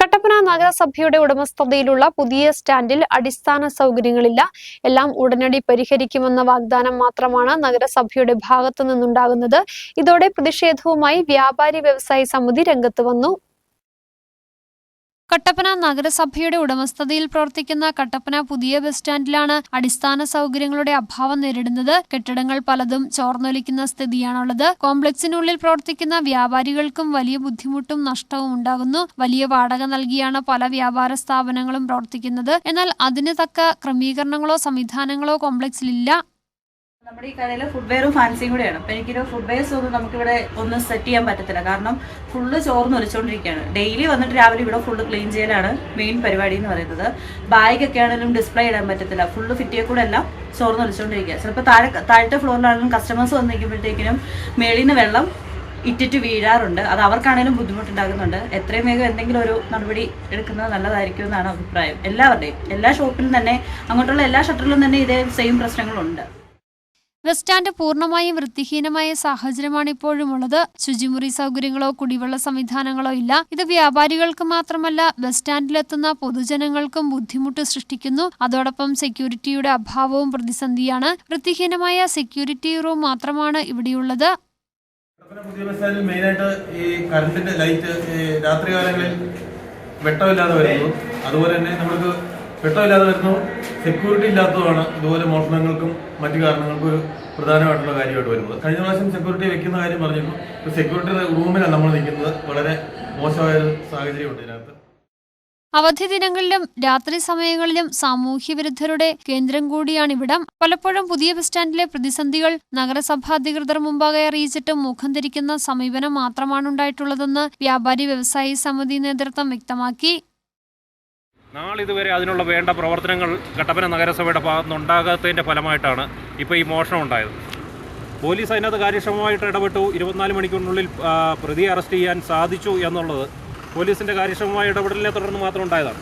കട്ടപ്പന നഗരസഭയുടെ ഉടമസ്ഥതയിലുള്ള പുതിയ സ്റ്റാൻഡിൽ അടിസ്ഥാന സൗകര്യങ്ങളില്ല. എല്ലാം ഉടനടി പരിഹരിക്കുമെന്ന വാഗ്ദാനം മാത്രമാണ് നഗരസഭയുടെ ഭാഗത്തു നിന്നുണ്ടാകുന്നത് ഇതോടെ പ്രതിഷേധവുമായി വ്യാപാരി വ്യവസായി സമിതി രംഗത്ത് വന്നു. കട്ടപ്പന നഗരസഭയുടെ ഉടമസ്ഥതയിൽ പ്രവർത്തിക്കുന്ന കട്ടപ്പന പുതിയ ബസ് സ്റ്റാൻഡിലാണ് അടിസ്ഥാന സൗകര്യങ്ങളുടെ അഭാവം നേരിടുന്നത്. കെട്ടിടങ്ങൾ പലതും ചോർന്നൊലിക്കുന്ന സ്ഥിതിയാണുള്ളത്. കോംപ്ലക്സിനുള്ളിൽ പ്രവർത്തിക്കുന്ന വ്യാപാരികൾക്കും വലിയ ബുദ്ധിമുട്ടും നഷ്ടവും ഉണ്ടാകുന്നു. വലിയ വാടക നൽകിയാണ് പല വ്യാപാര സ്ഥാപനങ്ങളും പ്രവർത്തിക്കുന്നത്. എന്നാൽ അതിന് തക്ക ക്രമീകരണങ്ങളോ സംവിധാനങ്ങളോ കോംപ്ലക്സിലില്ല. നമ്മുടെ ഈ കടയിൽ ഫുഡ്വെയറും ഫാൻസിയും കൂടെയാണ്. അപ്പം എനിക്കൊരു ഫുഡ്വെയർസ് ഒന്നും നമുക്കിവിടെ ഒന്നും സെറ്റ് ചെയ്യാൻ പറ്റത്തില്ല. കാരണം ഫുള്ള് ചോർന്ന് ഒലിച്ചുകൊണ്ടിരിക്കുകയാണ് ഡെയിലി വന്നിട്ട് രാവിലെ ഇവിടെ ഫുള്ള് ക്ലീൻ ചെയ്യലാണ് മെയിൻ പരിപാടി എന്ന് പറയുന്നത്. ബാഗൊക്കെ ആണെങ്കിലും ഡിസ്പ്ലേ ഇടാൻ പറ്റത്തില്ല. ഫുള്ള് ഫിറ്റിയെ കൂടെ എല്ലാം ചോർന്ന് ഒലിച്ചുകൊണ്ടിരിക്കുക ചിലപ്പോൾ താഴെ താഴത്തെ ഫ്ലോറിലാണെങ്കിലും കസ്റ്റമേഴ്സ് വന്ന് നിൽക്കുമ്പോഴത്തേക്കിനും മേളിൽ നിന്ന് വെള്ളം ഇറ്റിറ്റ് വീഴാറുണ്ട്. അത് അവർക്കാണെങ്കിലും ബുദ്ധിമുട്ടുണ്ടാകുന്നുണ്ട്. എത്രയും വേഗം എന്തെങ്കിലും ഒരു നടപടി എടുക്കുന്നത് നല്ലതായിരിക്കും എന്നാണ് അഭിപ്രായം. എല്ലാവരുടെയും എല്ലാ ഷോപ്പിലും തന്നെ അങ്ങോട്ടുള്ള എല്ലാ ഷട്ടറിലും തന്നെ ഇതേ സെയിം പ്രശ്നങ്ങളുണ്ട്. ബസ് സ്റ്റാൻഡ് പൂർണമായും വൃത്തിഹീനമായ സാഹചര്യമാണ് ഇപ്പോഴുമുള്ളത്. ശുചിമുറി സൗകര്യങ്ങളോ കുടിവെള്ള സംവിധാനങ്ങളോ ഇല്ല. ഇത് വ്യാപാരികൾക്ക് മാത്രമല്ല ബസ് സ്റ്റാൻഡിലെത്തുന്ന പൊതുജനങ്ങൾക്കും ബുദ്ധിമുട്ട് സൃഷ്ടിക്കുന്നു. അതോടൊപ്പം സെക്യൂരിറ്റിയുടെ അഭാവവും പ്രതിസന്ധിയാണ്. വൃത്തിഹീനമായ സെക്യൂരിറ്റി റൂം മാത്രമാണ് ഇവിടെയുള്ളത്. പുതിയ ബസ് മെയിനായിട്ട് ഈ കറണ്ടിന്റെ ലൈറ്റ് രാത്രി രാത്രികാലങ്ങളിൽ വെട്ടമില്ലാതെ വരുന്നു. അതുപോലെ തന്നെ നമ്മൾക്ക് വെട്ടമില്ലാതെ വരുന്നു. സെക്യൂരിറ്റി ഇല്ലാത്തതുമാണ് ഇതുപോലെ മോഷണങ്ങൾക്കും മറ്റു കാരണങ്ങൾക്കും ഒരു പ്രധാനമായിട്ടുള്ള കാര്യമായിട്ട് വരുന്നത്. കഴിഞ്ഞ പ്രാവശ്യം സെക്യൂരിറ്റി വെക്കുന്ന കാര്യം പറഞ്ഞിരുന്നു. ഇപ്പോൾ സെക്യൂരിറ്റി റൂമിലാണ് നമ്മൾ നിൽക്കുന്നത്. വളരെ മോശമായ ഒരു സാഹചര്യമുണ്ട് ഇതിനകത്ത്. അവധി ദിനങ്ങളിലും രാത്രി സമയങ്ങളിലും സാമൂഹ്യ വിരുദ്ധരുടെ കേന്ദ്രം കൂടിയാണ് ഇവിടം. പലപ്പോഴും പുതിയ ബസ് സ്റ്റാൻഡിലെ പ്രതിസന്ധികൾ നഗരസഭാ അധികൃതർ മുമ്പാകെ അറിയിച്ചിട്ടും മുഖം ധരിക്കുന്ന സമീപനം മാത്രമാണ് ഉണ്ടായിട്ടുള്ളതെന്ന് വ്യാപാരി വ്യവസായി സമിതി നേതൃത്വം വ്യക്തമാക്കി. നാളിതുവരെ അതിനുള്ള വേണ്ട പ്രവർത്തനങ്ങൾ കട്ടപ്പന നഗരസഭയുടെ ഭാഗത്തുനിന്ന് ഉണ്ടാകാത്തതിന്റെ ഫലമായിട്ടാണ് ഇപ്പോൾ ഈ മോഷണം ഉണ്ടായത്. പോലീസ് അതിനകത്ത് കാര്യക്ഷമമായിട്ട് ഇടപെട്ടു. ഇരുപത്തിനാല് മണിക്കൂറിനുള്ളിൽ പ്രതിയെ അറസ്റ്റ് ചെയ്യാൻ സാധിച്ചു എന്നുള്ളത് പോലീസിന്റെ കാര്യക്ഷമമായ ഇടപെടലിനെ തുടർന്ന് മാത്രം ഉണ്ടായതാണ്.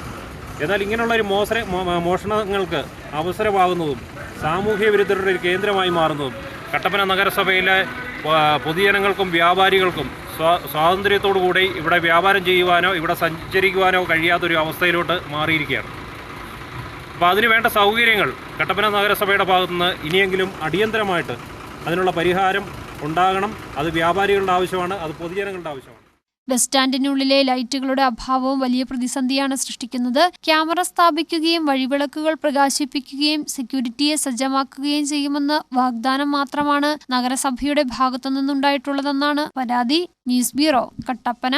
എന്നാൽ ഇങ്ങനെയുള്ള ഒരു മോശന മോ- മോഷണങ്ങൾക്ക് അവസരമാകുന്നതും സാമൂഹ്യ വിരുദ്ധരുടെ ഒരു കേന്ദ്രമായി മാറുന്നതും കട്ടപ്പന നഗരസഭയിലെ പൊതുജനങ്ങൾക്കും വ്യാപാരികൾക്കും സ്വാതന്ത്ര്യത്തോടു കൂടി ഇവിടെ വ്യാപാരം ചെയ്യുവാനോ ഇവിടെ സഞ്ചരിക്കുവാനോ കഴിയാത്തൊരു അവസ്ഥയിലോട്ട് മാറിയിരിക്കുകയാണ്. അപ്പോൾ അതിന് വേണ്ട സൗകര്യങ്ങൾ കട്ടപ്പന നഗരസഭയുടെ ഭാഗത്തുനിന്ന് ഇനിയെങ്കിലും അടിയന്തരമായിട്ട് അതിനുള്ള പരിഹാരം ഉണ്ടാകണം. അത് വ്യാപാരികളുടെ ആവശ്യമാണ് അത് പൊതുജനങ്ങളുടെ ആവശ്യമാണ്. ബസ് സ്റ്റാൻഡിനുള്ളിലെ ലൈറ്റുകളുടെ അഭാവവും വലിയ പ്രതിസന്ധിയാണ് സൃഷ്ടിക്കുന്നത്. ക്യാമറ സ്ഥാപിക്കുകയും വഴിവിളക്കുകൾ പ്രകാശിപ്പിക്കുകയും സെക്യൂരിറ്റിയെ സജ്ജമാക്കുകയും ചെയ്യുമെന്ന് വാഗ്ദാനം മാത്രമാണ് നഗരസഭയുടെ ഭാഗത്തുനിന്നുണ്ടായിട്ടുള്ളതെന്നാണ് പരാതി. News bureau Kattappana.